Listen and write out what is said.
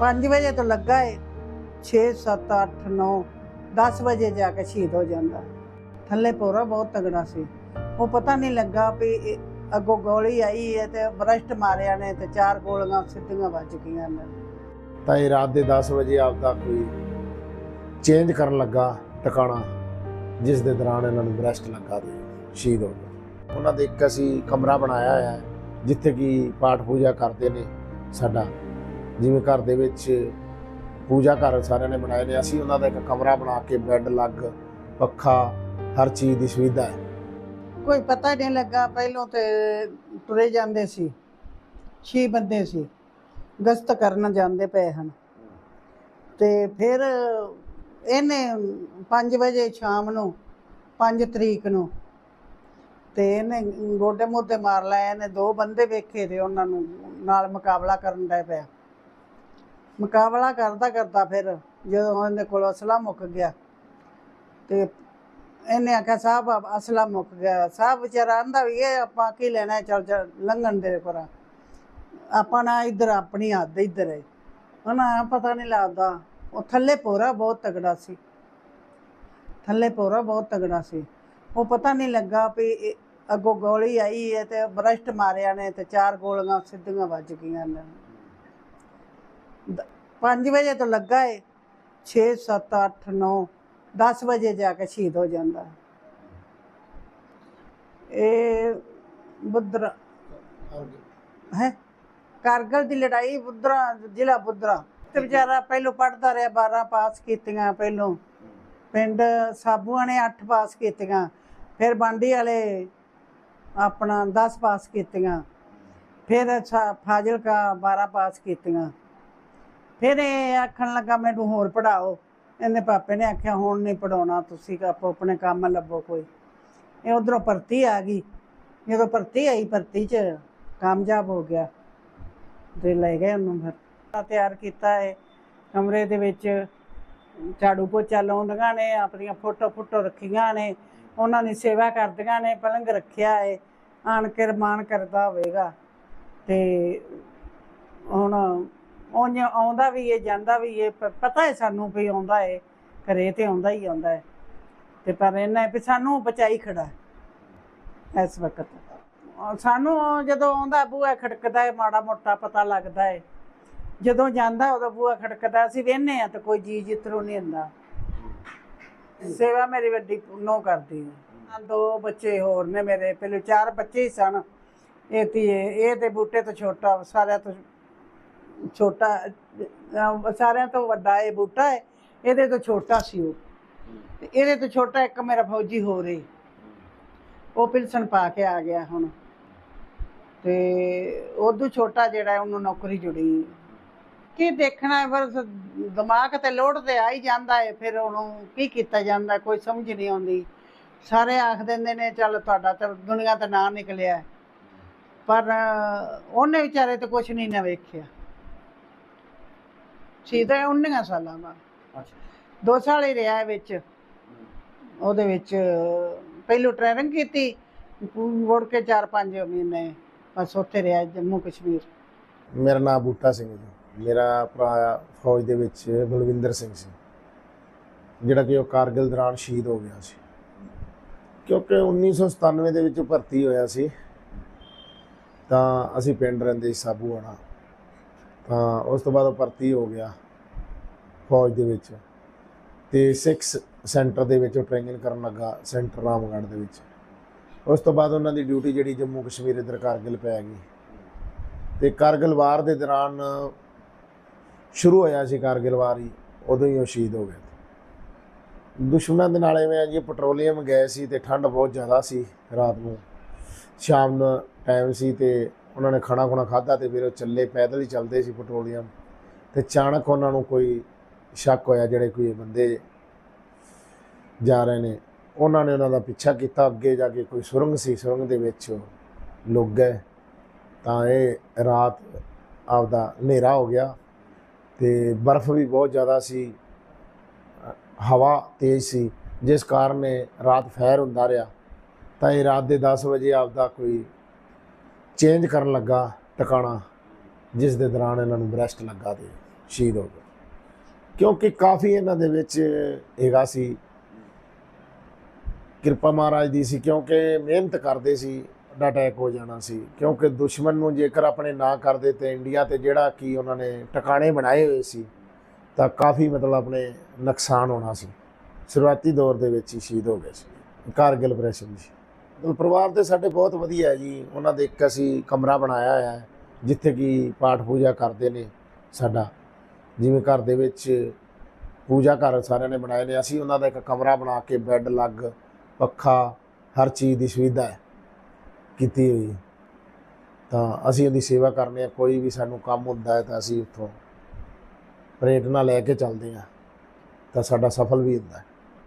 5 ਵਜੇ ਤੋਂ ਲੱਗਾ ਏ। 6 7 8 9 10 ਵਜੇ ਜਾ ਕੇ ਸ਼ਹੀਦ ਹੋ ਜਾਂਦਾ। ਥੱਲੇ ਪੋਰਾ ਬਹੁਤ ਤਗੜਾ ਸੀ। ਉਹ ਪਤਾ ਨਹੀਂ ਲੱਗਾ ਵੀ ਅੱਗੋਂ ਗੋਲੀ ਆਈ ਹੈ ਤੇ ਬਰਸ਼ਟ ਮਾਰਿਆ ਨੇ ਤੇ ਚਾਰ ਗੋਲੀਆਂ ਸਿੱਧੀਆਂ ਵੱਜ ਗਈਆਂ ਨੇ। ਤਾਂ ਇਹ ਰਾਤ ਦੇ 10 ਵਜੇ ਆਪਦਾ ਕੋਈ ਚੇਂਜ ਕਰਨ ਲੱਗਾ ਟਿਕਾਣਾ, ਜਿਸ ਦੇ ਦੌਰਾਨ ਇਹਨਾਂ ਨੂੰ ਬ੍ਰੈਸਟ ਲੱਗਾ ਤੇ ਸ਼ਹੀਦ ਹੋ ਗਏ। ਉਹਨਾਂ ਦੇ ਇੱਕ ਅਸੀਂ ਕਮਰਾ ਬਣਾਇਆ ਹੋਇਆ ਹੈ ਜਿੱਥੇ ਕਿ ਪਾਠ ਪੂਜਾ ਕਰਦੇ ਨੇ ਸਾਡਾ ਜਿਵੇਂ ਘਰ ਦੇ ਵਿੱਚ ਪੂਜਾ ਘਰ ਸਾਰਿਆਂ ਨੇ ਬਣਾਏ ਨੇ, ਅਸੀਂ ਉਹਨਾਂ ਦਾ ਇੱਕ ਕਮਰਾ ਬਣਾ ਕੇ ਬੈੱਡ ਲੱਗ, ਪੱਖਾ, ਹਰ ਚੀਜ਼ ਦੀ ਸੁਵਿਧਾ ਹੈ। ਕੋਈ ਪਤਾ ਹੀ ਨਹੀਂ ਲੱਗਾ, ਪਹਿਲੋਂ ਤੇ ਤੁਰੇ ਜਾਂਦੇ ਸੀ, ਛੇ ਬੰਦੇ ਸੀ, ਗਸ਼ਤ ਕਰਨ ਜਾਂਦੇ ਪਏ ਹਨ। ਤੇ ਫਿਰ ਇਹਨੇ 5 ਵਜੇ ਸ਼ਾਮ ਨੂੰ 5 ਤਰੀਕ ਨੂੰ, ਤੇ ਇਹਨੇ ਗੋਡੇ ਮੋਢੇ ਮਾਰ ਲਏ, ਇਹਨੇ ਦੋ ਬੰਦੇ ਵੇਖੇ ਤੇ ਉਹਨਾਂ ਨੂੰ ਨਾਲ ਮੁਕਾਬਲਾ ਕਰਨ ਦਾ ਪਿਆ। ਮੁਕਾਬਲਾ ਕਰਦਾ ਕਰਦਾ ਫਿਰ ਜਦੋਂ ਉਹਦੇ ਕੋਲ ਅਸਲਾ ਮੁੱਕ ਗਿਆ ਤੇ ਇਹਨੇ ਆਖਿਆ ਸਾਹਿਬ ਅਸਲਾ ਮੁੱਕ ਗਿਆ। ਸਾਹਿਬ ਵਿਚਾਰਾ ਆਂਦਾ ਵੀ, ਇਹ ਆਪਾਂ ਕੀ ਲੈਣਾ? ਚੱਲ ਚੱਲ, ਲੰਘਣ ਦੇ ਪਰਾਂ ਆਪਾਂ ਨਾ ਇੱਧਰ, ਆਪਣੀ ਹੱਦ ਇੱਧਰ ਹੈ ਉਹਨਾਂ ਪਤਾ ਨਹੀਂ ਲੱਗਦਾ। ਉਹ ਥੱਲੇ ਪੋਰਾ ਬਹੁਤ ਤਗੜਾ ਸੀ। ਥੱਲੇ ਪੋਰਾ ਬਹੁਤ ਤਗੜਾ ਸੀ। ਉਹ ਪਤਾ ਨਹੀਂ ਲੱਗਾ ਵੀ ਅੱਗੋਂ ਗੋਲੀ ਆਈ ਹੈ ਤੇ ਬਰਸ਼ਟ ਮਾਰਿਆ ਨੇ ਤੇ ਚਾਰ ਗੋਲੀਆਂ ਸਿੱਧੀਆਂ ਵੱਜ ਗਈਆਂ ਨੇ। 5 ਵਜੇ ਤੋਂ ਲੱਗਾ ਏ। 6 7 8 9 10 ਵਜੇ ਜਾ ਕੇ ਸ਼ਹੀਦ ਹੋ ਜਾਂਦਾ। ਇਹ ਬੁੱਧਰਾ ਹੈ? ਕਾਰਗਲ ਦੀ ਲੜਾਈ ਬੁੱਧਰਾ ਜ਼ਿਲ੍ਹਾ ਬੁੱਧਰਾ। ਤੇ ਵਿਚਾਰਾ ਪਹਿਲੋਂ ਪੜਦਾ ਰਿਹਾ 12 ਪਾਸ ਕੀਤੀਆਂ ਪਹਿਲੋਂ। ਪਿੰਡ ਸਾਬੂਆਂ ਨੇ 8 ਪਾਸ ਕੀਤੀਆਂ। ਫਿਰ ਬਾਂਡੀ ਵਾਲੇ ਆਪਣਾ 10 ਪਾਸ ਕੀਤੀਆਂ। ਫਿਰ ਫਾਜ਼ਿਲਕਾ 12 ਪਾਸ ਕੀਤੀਆਂ। ਫਿਰ ਇਹ ਆਖਣ ਲੱਗਾ ਮੈਨੂੰ ਹੋਰ ਪੜਾਓ ਇਹਨੇ ਪਾਪੇ ਨੇ ਆਖਿਆ, ਹੁਣ ਨਹੀਂ ਪੜਾਉਣਾ ਤੁਸੀਂ, ਆਪੋ ਆਪਣੇ ਕੰਮ ਲੱਭੋ ਕੋਈ। ਇਹ ਉਧਰੋਂ ਭਰਤੀ ਆ ਗਈ। ਜਦੋਂ ਭਰਤੀ ਆਈ, ਭਰਤੀ 'ਚ ਕਾਮਯਾਬ ਹੋ ਗਿਆ। ਤੇ ਲੈ ਗਏ ਉਹਨੂੰ ਫਿਰ। ਤਿਆਰ ਕੀਤਾ ਹੈ ਕਮਰੇ ਦੇ ਵਿੱਚ ਝਾੜੂ ਪੋਚਾ ਲਾਉਂਦੀਆਂ ਨੇ, ਆਪਣੀਆਂ ਫੋਟੋ ਫੋਟੋ ਰੱਖੀਆਂ ਨੇ। ਉਹਨਾਂ ਦੀ ਸੇਵਾ ਕਰਦੀਆਂ ਨੇ ਪਲੰਗ ਰੱਖਿਆ ਹੈ ਆਣ ਕੇ ਰਮਾਨ ਕਰਦਾ ਹੋਵੇਗਾ। ਤੇ ਹੁਣ ਉਂਝ ਆਉਂਦਾ ਵੀ ਇਹ ਜਾਂਦਾ ਵੀ ਇਹ ਪਤਾ ਹੈ ਸਾਨੂੰ ਵੀ ਆਉਂਦਾ ਹੈ ਘਰੇ ਤੇ ਆਉਂਦਾ ਹੀ ਆਉਂਦਾ ਹੈ ਤੇ ਪਰ ਇਹਨਾਂ ਵੀ ਸਾਨੂੰ ਬਚਾਈ ਖੜਾ ਇਸ ਵਕਤ। ਸਾਨੂੰ ਜਦੋਂ ਆਉਂਦਾ ਬੂਹਾ ਖੜਕਦਾ ਹੈ ਮਾੜਾ ਮੋਟਾ ਪਤਾ ਲੱਗਦਾ ਹੈ ਜਦੋਂ ਜਾਂਦਾ ਉਦੋਂ ਬੂਹਾ ਖੜਕਦਾ, ਅਸੀਂ ਵੇਹਨੇ ਆ ਤੇ ਕੋਈ ਜੀ ਜਿੱਤਰੋਂ ਨਹੀਂ ਹੁੰਦਾ ਸੇਵਾ ਮੇਰੀ ਵੱਡੀ ਨੋ ਕਰਦੀ ਹੈ ਦੋ ਬੱਚੇ ਹੋਰ ਨੇ ਮੇਰੇ, ਪਹਿਲੇ ਚਾਰ ਬੱਚੇ ਹੀ ਸਨ। ਇਹ ਧੀਏ, ਇਹ ਤੇ ਬੂਟੇ ਤੋਂ ਛੋਟਾ, ਸਾਰਿਆਂ ਤੋਂ ਛੋਟਾ ਅਹ ਸਾਰਿਆਂ ਤੋਂ ਵੱਡਾ ਇਹ ਬੂਟਾ ਹੈ ਇਹਦੇ ਤੋਂ ਛੋਟਾ ਸੀ ਉਹ। ਤੇ ਇਹਦੇ ਤੋਂ ਛੋਟਾ ਇੱਕ ਮੇਰਾ ਫੌਜੀ ਹੋ ਰਹੀ ਉਹ ਪਿਲਸਣ ਪਾ ਕੇ ਆ ਗਿਆ ਹੁਣ। ਤੇ ਉਦੋਂ ਛੋਟਾ ਜਿਹੜਾ ਉਹਨੂੰ ਨੌਕਰੀ ਜੁੜੀ। ਕੀ ਦੇਖਣਾ ਹੈ ਬਸ ਦਿਮਾਗ ਤੇ ਲੋੜ ਤੇ ਆ ਹੀ ਜਾਂਦਾ ਹੈ ਫਿਰ ਉਹਨੂੰ ਕੀ ਕੀਤਾ ਜਾਂਦਾ ਕੋਈ ਸਮਝ ਨਹੀਂ ਆਉਂਦੀ। ਸਾਰੇ ਆਖ ਦਿੰਦੇ ਨੇ ਚੱਲ ਤੁਹਾਡਾ ਤਾਂ ਦੁਨੀਆ ਤੇ ਨਾਂ ਨਿਕਲਿਆ ਹੈ। ਪਰ ਅਹ, ਉਹਨੇ ਵਿਚਾਰੇ ਤੇ ਕੁਝ ਨਹੀਂ ਨਾ ਵੇਖਿਆ। ਸੀ ਤਾਂ 19 ਸਾਲਾਂ ਦਾ। ਦੋ ਸਾਲ ਹੀ ਰਿਹਾ ਵਿੱਚ। ਉਹਦੇ ਵਿੱਚ ਪਹਿਲੋਂ ਟ੍ਰੇਨਿੰਗ ਕੀਤੀ ਮੁੜ ਕੇ 4-5 ਮਹੀਨੇ ਬਸ ਉੱਥੇ ਰਿਹਾ ਜੰਮੂ ਕਸ਼ਮੀਰ। ਮੇਰਾ ਨਾਮ ਬੂਟਾ ਸਿੰਘ ਜੀ। ਮੇਰਾ ਭਰਾ ਫੌਜ ਦੇ ਵਿੱਚ ਬਲਵਿੰਦਰ ਸਿੰਘ ਸੀ। ਜਿਹੜਾ ਕਿ ਉਹ ਕਾਰਗਿਲ ਦੌਰਾਨ ਸ਼ਹੀਦ ਹੋ ਗਿਆ ਸੀ। ਕਿਉਂਕਿ 1997 ਦੇ ਵਿੱਚ ਭਰਤੀ ਹੋਇਆ ਸੀ ਤਾਂ ਅਸੀਂ ਪਿੰਡ ਰਹਿੰਦੇ ਸੀ ਸਾਬੂਆਣਾ ਤਾਂ ਉਸ ਤੋਂ ਬਾਅਦ ਉਹ ਭਰਤੀ ਹੋ ਗਿਆ ਫੌਜ ਦੇ ਵਿੱਚ ਤੇ 6 ਸੈਂਟਰ ਦੇ ਵਿੱਚ ਉਹ ਟ੍ਰੇਨਿੰਗ ਕਰਨ ਲੱਗਾ ਸੈਂਟਰ ਰਾਮਗੜ੍ਹ ਦੇ ਵਿੱਚ। ਉਸ ਤੋਂ ਬਾਅਦ ਉਹਨਾਂ ਦੀ ਡਿਊਟੀ ਜਿਹੜੀ ਜੰਮੂ ਕਸ਼ਮੀਰ ਇਧਰ ਕਾਰਗਿਲ ਪੈ ਗਈ। ਤੇ ਕਾਰਗਿਲ ਵਾਰ ਦੇ ਦੌਰਾਨ ਸ਼ੁਰੂ ਹੋਇਆ ਸੀ ਕਾਰਗਿਲ ਵਾਰ ਹੀ, ਉਦੋਂ ਹੀ ਉਹ ਸ਼ਹੀਦ ਹੋ ਗਏ। ਦੁਸ਼ਮਣਾਂ ਦੇ ਨਾਲ ਐਵੇਂ ਆ ਜੀ, ਪੈਟਰੋਲੀਅਮ ਗਏ ਸੀ ਤੇ ਠੰਡ ਬਹੁਤ ਜ਼ਿਆਦਾ ਸੀ ਰਾਤ ਨੂੰ। ਸ਼ਾਮ ਨੂੰ ਟਾਈਮ ਸੀ ਤੇ ਉਹਨਾਂ ਨੇ ਖਾਣਾ ਖੁਣਾ ਖਾਧਾ ਤੇ ਫਿਰ ਉਹ ਚੱਲੇ, ਪੈਦਲ ਹੀ ਚੱਲਦੇ ਸੀ ਪੈਟਰੋਲੀਅਮ ਤੇ ਅਚਾਨਕ ਉਹਨਾਂ ਨੂੰ ਕੋਈ ਸ਼ੱਕ ਹੋਇਆ ਜਿਹੜੇ ਕੋਈ ਬੰਦੇ ਜਾ ਰਹੇ ਨੇ। ਉਹਨਾਂ ਨੇ ਉਹਨਾਂ ਦਾ ਪਿੱਛਾ ਕੀਤਾ, ਅੱਗੇ ਜਾ ਕੇ ਕੋਈ ਸੁਰੰਗ ਸੀ, ਸੁਰੰਗ ਦੇ ਵਿੱਚ ਲੁੱਗ ਗਏ। ਤਾਂ ਇਹ ਰਾਤ ਆਪਦਾ ਹਨੇਰਾ ਹੋ ਗਿਆ ਤੇ ਬਰਫ਼ ਵੀ ਬਹੁਤ ਜ਼ਿਆਦਾ ਸੀ, ਹਵਾ ਤੇਜ਼ ਸੀ, ਜਿਸ ਕਾਰਨ ਇਹ ਰਾਤ ਫੈਰ ਹੁੰਦਾ ਰਿਹਾ। ਤਾਂ ਇਹ ਰਾਤ ਦੇ 10 ਵਜੇ ਆਪਦਾ ਕੋਈ ਚੇਂਜ ਕਰਨ ਲੱਗਾ ਟਿਕਾਣਾ, ਜਿਸ ਦੇ ਦੌਰਾਨ ਇਹਨਾਂ ਨੂੰ ਬ੍ਰੈਸਟ ਲੱਗਾ ਤੇ ਸ਼ਹੀਦ ਹੋ ਗਏ। ਕਿਉਂਕਿ ਕਾਫੀ ਇਹਨਾਂ ਦੇ ਵਿੱਚ ਹੈਗਾ ਸੀ, ਕਿਰਪਾ ਮਹਾਰਾਜ ਦੀ ਸੀ, ਕਿਉਂਕਿ ਮਿਹਨਤ ਕਰਦੇ ਸੀ ਵੱਡਾ ਅਟੈਕ ਹੋ ਜਾਣਾ ਸੀ। ਕਿਉਂਕਿ ਦੁਸ਼ਮਣ ਨੂੰ ਜੇਕਰ ਆਪਣੇ ਨਾ ਕਰਦੇ ਤੇ ਇੰਡੀਆ ਤੇ ਜਿਹੜਾ ਕੀ ਉਹਨਾਂ ਨੇ ਟਿਕਾਣੇ ਬਣਾਏ ਹੋਏ ਸੀ, ਤਾਂ ਕਾਫੀ ਮਤਲਬ ਆਪਣੇ ਨੁਕਸਾਨ ਹੋਣਾ ਸੀ। ਸ਼ੁਰੂਆਤੀ ਦੌਰ ਦੇ ਵਿੱਚ ਹੀ ਸ਼ਹੀਦ ਹੋ ਗਏ ਸੀ। ਕਾਰਗਿਲ ਆਪਰੇਸ਼ਨ ਸੀ। ਪਰਿਵਾਰ ਦੇ ਸਾਡੇ ਬਹੁਤ ਵਧੀਆ ਹੈ ਜੀ। ਉਹਨਾਂ ਦੇ ਇੱਕ ਅਸੀਂ ਕਮਰਾ ਬਣਾਇਆ ਹੋਇਆ ਹੈ, ਜਿੱਥੇ ਕਿ ਪਾਠ ਪੂਜਾ ਕਰਦੇ ਨੇ ਸਾਡਾ। ਜਿਵੇਂ ਘਰ ਦੇ ਵਿੱਚ ਪੂਜਾ ਘਰ ਸਾਰਿਆਂ ਨੇ ਬਣਾਏ ਨੇ। ਅਸੀਂ ਉਹਨਾਂ ਦਾ ਇੱਕ ਕਮਰਾ ਬਣਾ ਕੇ ਬੈੱਡ, ਲੱਗ, ਪੱਖਾ, ਹਰ ਚੀਜ਼ ਦੀ ਸੁਵਿਧਾ ਕੀਤੀ ਹੋਈ ਤਾਂ ਅਸੀਂ ਉਹਦੀ ਸੇਵਾ ਕਰਨੇ ਆ ਕੋਈ ਵੀ ਸਾਨੂੰ ਕੰਮ ਹੁੰਦਾ ਹੈ ਤਾਂ ਅਸੀਂ ਉੱਥੋਂ ਪ੍ਰੇਰਨਾ ਲੈ ਕੇ ਚੱਲਦੇ ਹਾਂ। ਤਾਂ ਸਾਡਾ ਸਫਲ ਵੀ ਹੁੰਦਾ ਹੈ।